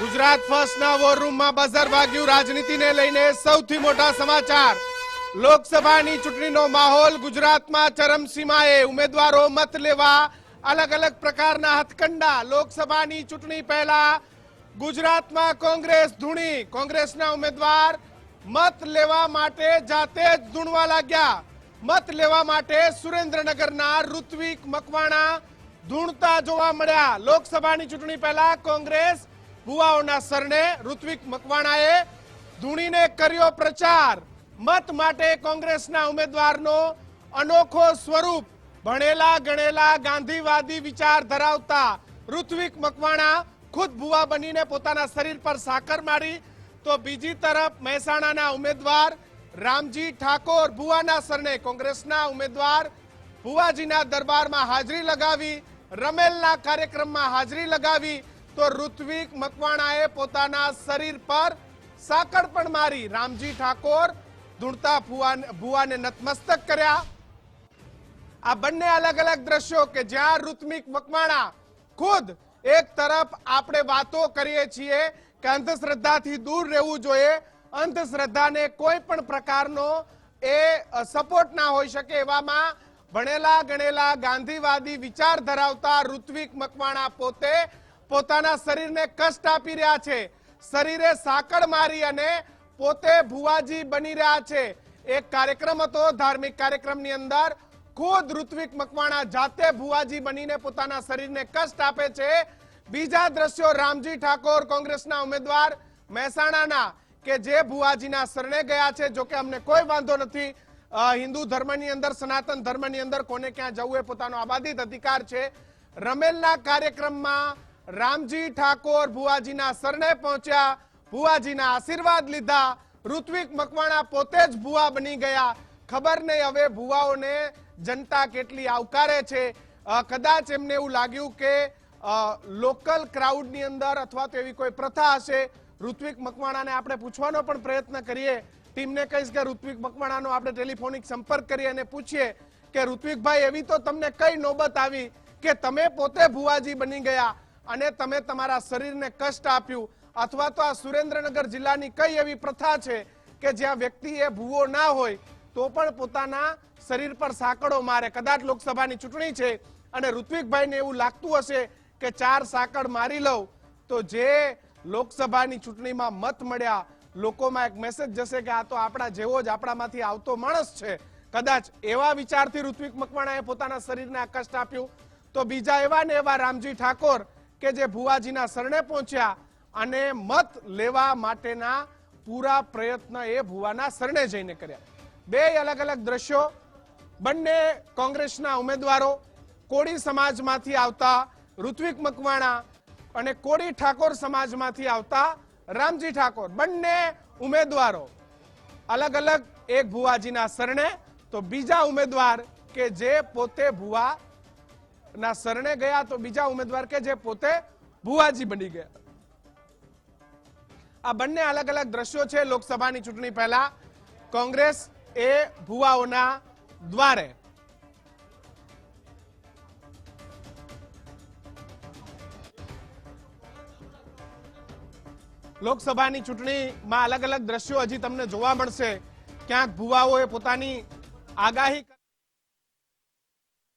ગુજરાત ફર્સ્ટના વોર રૂમમાં બઝર વાગ્યું. રાજનીતિને લઈને સૌથી મોટા સમાચાર. લોકસભાની ચૂંટણીનો માહોલ ગુજરાતમાં ચરમસીમાએ. ઉમેદવારો મત લેવા અલગ અલગ પ્રકારના હથકંડા. લોકસભાની ચૂંટણી પહેલા ગુજરાતમાં કોંગ્રેસ ધૂણી. કોંગ્રેસના ઉમેદવાર મત લેવા માટે જાતે જ ધૂણવા લાગ્યા. મત લેવા માટે સુરેન્દ્રનગરના ઋત્વિક મકવાણા ધૂણતા જોવા મળ્યા. લોકસભાની ચૂંટણી પહેલા કોંગ્રેસ ભુવાઓના સરને ઋત્વિક મકવાણાએ ધૂણીને કર્યો પ્રચાર. મત માટે કોંગ્રેસના ઉમેદવારનો અનોખો સ્વરૂપ. ભણેલા ગણેલા ગાંધીવાદી વિચાર ધરાવતા ઋત્વિક મકવાણા ખુદ ભુવા બનીને પોતાના શરીર પર સાકર મારી. તો બીજી તરફ મહેસાણાના ઉમેદવાર રામજી ઠાકોર ભુવાના સરને કોંગ્રેસના ઉમેદવાર ભુવાજીના દરબારમાં હાજરી લગાવી, રમેલના કાર્યક્રમમાં હાજરી લગાવી તો ઋત્વિક મકવાણાએ પોતાના શરીર પર સાકળ પણ મારી રામજી ઠાકોર ધૂણતા ભુવાને નતમસ્તક કર્યા. આ બંને અલગ અલગ દ્રશ્યો કે જ્યાં ઋત્વિક મકવાણા ખુદ એક તરફ આપણે વાતો કરીએ છીએ કે અંધશ્રદ્ધાથી દૂર રહેવું જોઈએ. અંધશ્રદ્ધાને કોઈ પણ પ્રકારનો એ સપોર્ટ ના હોઈ શકે એવામાં ભણેલા ગણેલા ગાંધીવાદી વિચાર ધરાવતા ઋત્વિક મકવાણા પોતે પોતાના શરીરને કષ્ટ આપી રહ્યા છે. શરીરે સાકળ મારી અને પોતે ભુવાજી બની રહ્યા છે. એક કાર્યક્રમ હતો, ધાર્મિક કાર્યક્રમની અંદર. ખુદ ઋત્વિક મકવાણા જાતે ભુવાજી બનીને પોતાના શરીરને કષ્ટ આપે છે. બીજા દ્રશ્યો, રામજી ઠાકોર કોંગ્રેસના ઉમેદવાર મહેસાણાના, કે જે ભુવાજીના શરણે ગયા છે, જોકે અમને કોઈ વાંધો નથી. હિન્દુ ધર્મની અંદર, સનાતન ધર્મની અંદર કોને ક્યાં જવું એ પોતાનો આબાદિત અધિકાર છે. રમેલના કાર્યક્રમમાં રામજી ઠાકોર ભુવાજીના શરણે પહોંચ્યા, ભુવાજીના આશીર્વાદ લીધા. ઋત્વિક મકવાણા પોતે જ ભુવા બની ગયા. ખબર નહીં હવે ભુવાઓને જનતા કેટલી આવકારે છે. કદાચ એમને એવું લાગ્યું કે લોકલ ક્રાઉડની અંદર અથવા તો એવી કોઈ પ્રથા હશે. ઋત્વિક મકવાણાને આપણે પૂછવાનો પણ પ્રયત્ન કરીએ. ટીમને કહીશ કે ઋત્વિક મકવાણાનો આપણે ટેલિફોનિક સંપર્ક કરીએ અને પૂછીએ કે, ઋત્વિકભાઈ, એવી તો તમને કઈ નોબત આવી કે તમે પોતે ભુવાજી બની ગયા? અને તમે તમારા શરીરને કષ્ટ આપ્યું. અથવા તો આ સુરેન્દ્રનગર જિલ્લાની કઈ એવી પ્રથા છે કે જ્યાં વ્યક્તિ એ ભૂવો ના હોય, તો પણ પોતાના શરીર પર સાંકળો મારે. કદાચ લોકસભાની ચૂંટણી છે અને ઋત્વિકભાઈને એવું લાગતું હશે કે ચાર સાંકળ મારી લઉં, તો જે લોકસભાની ચૂંટણીમાં મત મળ્યા, લોકોમાં એક મેસેજ જશે કે આ તો આપણા જેવો જ આપણામાંથી આવતો માણસ છે. કદાચ એવા વિચારથી ઋત્વિક મકવાણાએ પોતાના શરીરને કષ્ટ આપ્યું. તો બીજા એવા ને એવા રામજી ઠાકોર કે જે ભુવાજીના શરણે પહોંચ્યા અને મત લેવા માટેના પૂરા પ્રયત્ન એ ભુવાના શરણે જઈને કર્યા. બે અલગ અલગ દ્રશ્યો, બંને કોંગ્રેસના ઉમેદવારો, કોળી સમાજમાંથી આવતા ઋત્વિક મકવાણા અને કોળી ઠાકોર સમાજમાંથી આવતા રામજી ઠાકોર. બંને ઉમેદવારો અલગ અલગ એક ભુવાજીના શરણે, તો બીજા ઉમેદવાર કે જે પોતે ભુવા ના શરણે ગયા તો બીજા ઉમેદવાર કે જે પોતે ભુવાજી બની ગયા. આ બંને અલગ અલગ દ્રશ્યો છે લોકસભાની ચૂંટણી પહેલા. કોંગ્રેસ એ ભુવાઓના દ્વારે. લોકસભાની ચૂંટણીમાં અલગ અલગ દ્રશ્યો હજી તમને જોવા મળશે. ક્યાંક ભુવાઓએ પોતાની આગાહી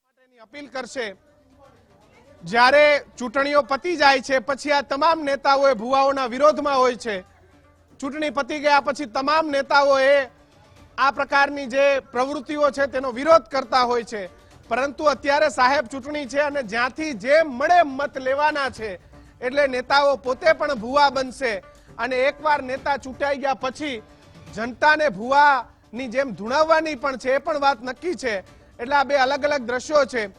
માટેની અપીલ કરશે. જ્યારે ચૂંટણીઓ પતી જાય છે, પછી આ તમામ નેતાઓ ભુવાઓના વિરોધમાં હોય છે. ચૂંટણી પતી ગયા પછી તમામ નેતાઓએ આ પ્રકારની જે પ્રવૃત્તિઓ છે તેનો વિરોધ કરતા હોય છે. પરંતુ અત્યારે સાહેબ ચૂંટણી છે અને જ્યાંથી જેમ મળે મત લેવાના છે, એટલે નેતાઓ પોતે પણ ભુવા બનશે. અને એકવાર નેતા ચૂંટાઈ ગયા પછી જનતાને ભુવાની જેમ ધૂણાવવાની પણ છે, એ પણ વાત નક્કી છે. એટલે આ બે અલગ અલગ દ્રશ્યો છે.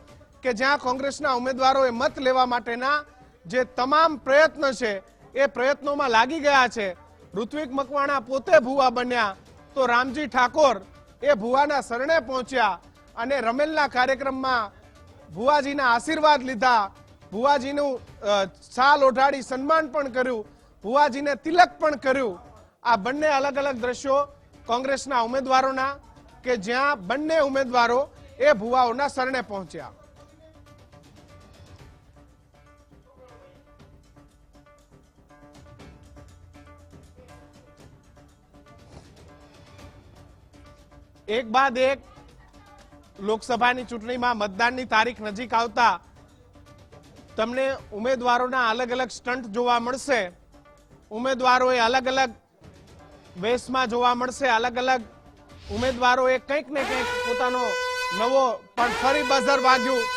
કે જ્યાં કોંગ્રેસના ઉમેદવારોએ મત લેવા માટેના જે તમામ પ્રયત્ન છે, એ પ્રયત્નોમાં લાગી ગયા છે. ઋત્વિક મકવાણા પોતે ભુવા બન્યા. તો રામજી ઠાકોર એ ભુવાના શરણે પહોંચ્યા અને રમેલના કાર્યક્રમમાં ભુવાજીના આશીર્વાદ લીધા. ભુવાજીનું સાલ ઓઢાડી સન્માન પણ કર્યું. ભુવાજીને તિલક પણ કર્યું. આ બંને અલગ અલગ દ્રશ્યો કોંગ્રેસના ઉમેદવારોના કે જ્યાં બંને ઉમેદવારો એ ભુવાઓના શરણે પહોંચ્યા. એક બાદ એક લોકસભાની ચૂંટણીમાં મતદાનની તારીખ નજીક આવતા તમને ઉમેદવારોના અલગ અલગ સ્ટન્ટ જોવા મળશે. ઉમેદવારોએ અલગ અલગ વેશમાં જોવા મળશે. અલગ અલગ ઉમેદવારોએ કંઈક ને કંઈક પોતાનો નવો પણ ફરી બઝર વાગ્યું.